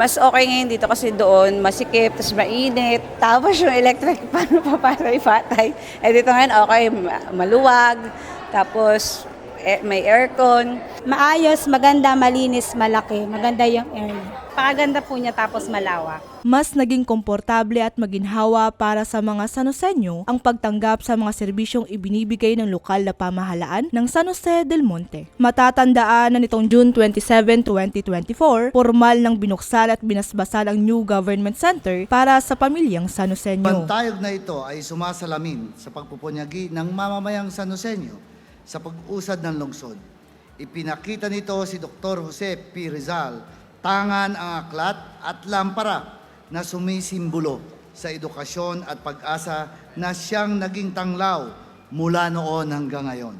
Mas okay ngayon dito kasi doon masikip, tapos mainit. Tapos yung electric paano pa patay-patay. Eh dito ngayon okay, ma- maluwag. Tapos eh, may aircon. Maayos, maganda, malinis, malaki. Maganda yung area. Pakaganda po niya tapos malawak. Mas naging komportable at maginhawa para sa mga Sanosenyo ang pagtanggap sa mga serbisyong ibinibigay ng lokal na pamahalaan ng San Jose del Monte. Matatandaan na nitong June 27, 2024, formal nang binuksan at binasbasal ang new government center para sa pamilyang Sanosenyo. Pantayog na ito ay sumasalamin sa pagpupunyagi ng mamamayang Sanosenyo sa pag-usad ng lungsod. Ipinakita nito si Dr. Jose P. Rizal, tangan ang aklat at lampara na sumisimbolo sa edukasyon at pag-asa na siyang naging tanglaw mula noon hanggang ngayon.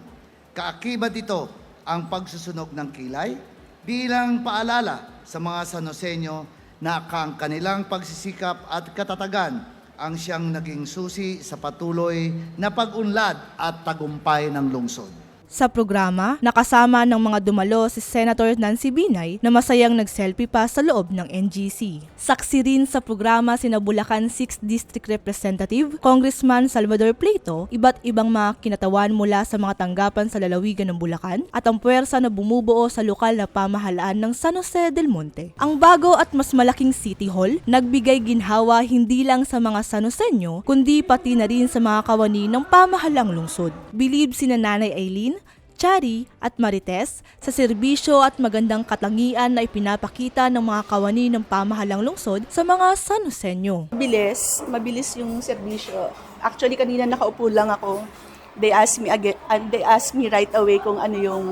Kaakibat ito ang pagsusunog ng kilay bilang paalala sa mga Sanosenyo na ang kanilang pagsisikap at katatagan ang siyang naging susi sa patuloy na pag-unlad at tagumpay ng lungsod. Sa programa, nakasama ng mga dumalo si Senator Nancy Binay na masayang nag-selfie pa sa loob ng NGC. Saksi rin sa programa si Bulacan 6th District Representative, Congressman Salvador Plato, iba't ibang mga kinatawan mula sa mga tanggapan sa lalawigan ng Bulacan at ang puwersa na bumubuo sa lokal na pamahalaan ng San Jose del Monte. Ang bago at mas malaking City Hall, nagbigay ginhawa hindi lang sa mga Sanosenyo, kundi pati na rin sa mga kawani ng pamahalang lungsod. Believe si Nanay Aileen, Chari at Marites sa serbisyo at magandang katangian na ipinapakita ng mga kawani ng pamahalang lungsod sa mga Sanosenyo. Mabilis, mabilis yung serbisyo. Actually, kanina nakaupo lang ako. They asked me again, uh, they asked me right away kung ano yung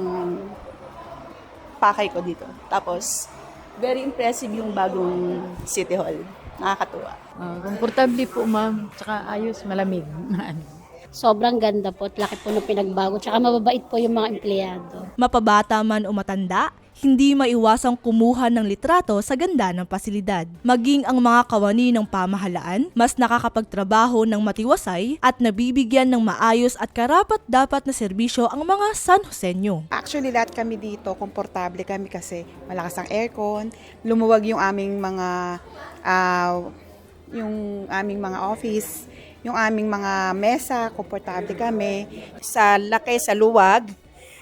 pakay ko dito. Tapos, very impressive yung bagong City Hall. Nakakatuwa. Ah, komportable po ma'am, tsaka ayos, malamig. Sobrang ganda po at laki po ng pinagbago. Tsaka mababait po yung mga empleyado. Mapabata man o matanda, hindi maiwasang kumuha ng litrato sa ganda ng pasilidad. Maging ang mga kawani ng pamahalaan, mas nakakapagtrabaho ng matiwasay at nabibigyan ng maayos at karapat-dapat na serbisyo ang mga San Joseño. Actually, lahat kami dito, komportable kami kasi malakas ang aircon, lumuwag yung aming mga, ah, yung aming mga office, yung aming mga mesa, komportable kami. sa laki, sa luwag.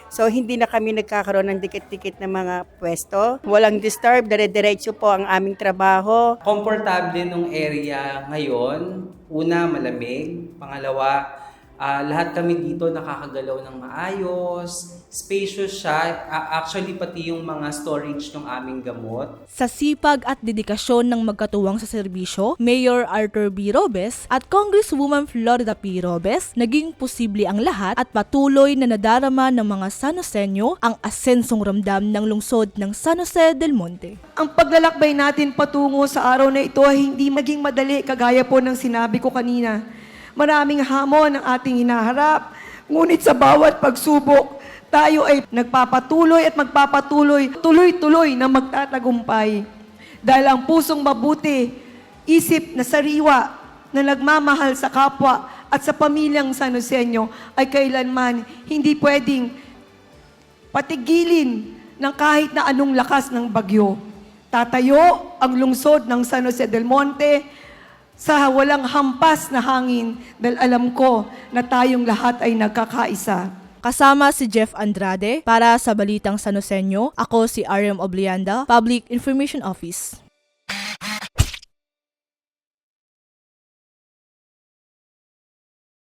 So, hindi na kami nagkakaroon ng dikit-dikit na mga pwesto. Walang disturb, dire-diretso po ang aming trabaho. komportable nung area ngayon. Una, malamig. Pangalawa, ah, lahat kami dito nakakagalaw ng maayos. Spacious siya. Ah, actually, pati yung mga storage ng aming gamot. Sa sipag at dedikasyon ng magkatuwang sa serbisyo, Mayor Arthur B. Robes at Congresswoman Florida P. Robes, naging posible ang lahat at patuloy na nadarama ng mga San Joseño ang asensong ramdam ng lungsod ng San Jose del Monte. Ang paglalakbay natin patungo sa araw na ito ay hindi maging madali kagaya po ng sinabi ko kanina. Maraming hamon ang ating hinaharap, ngunit sa bawat pagsubok, tayo ay nagpapatuloy at magpapatuloy, tuloy-tuloy na magtatagumpay. Dahil ang pusong mabuti, isip na sariwa, na nagmamahal sa kapwa at sa pamilyang San Joseño ay kailanman hindi pwedeng patigilin ng kahit na anong lakas ng bagyo. Tatayo ang lungsod ng San Jose del Monte sa walang hampas na hangin dahil alam ko na tayong lahat ay nagkakaisa. Kasama si Jeff Andrade para sa Balitang San Joseño, ako si RM Oblianda, Public Information Office.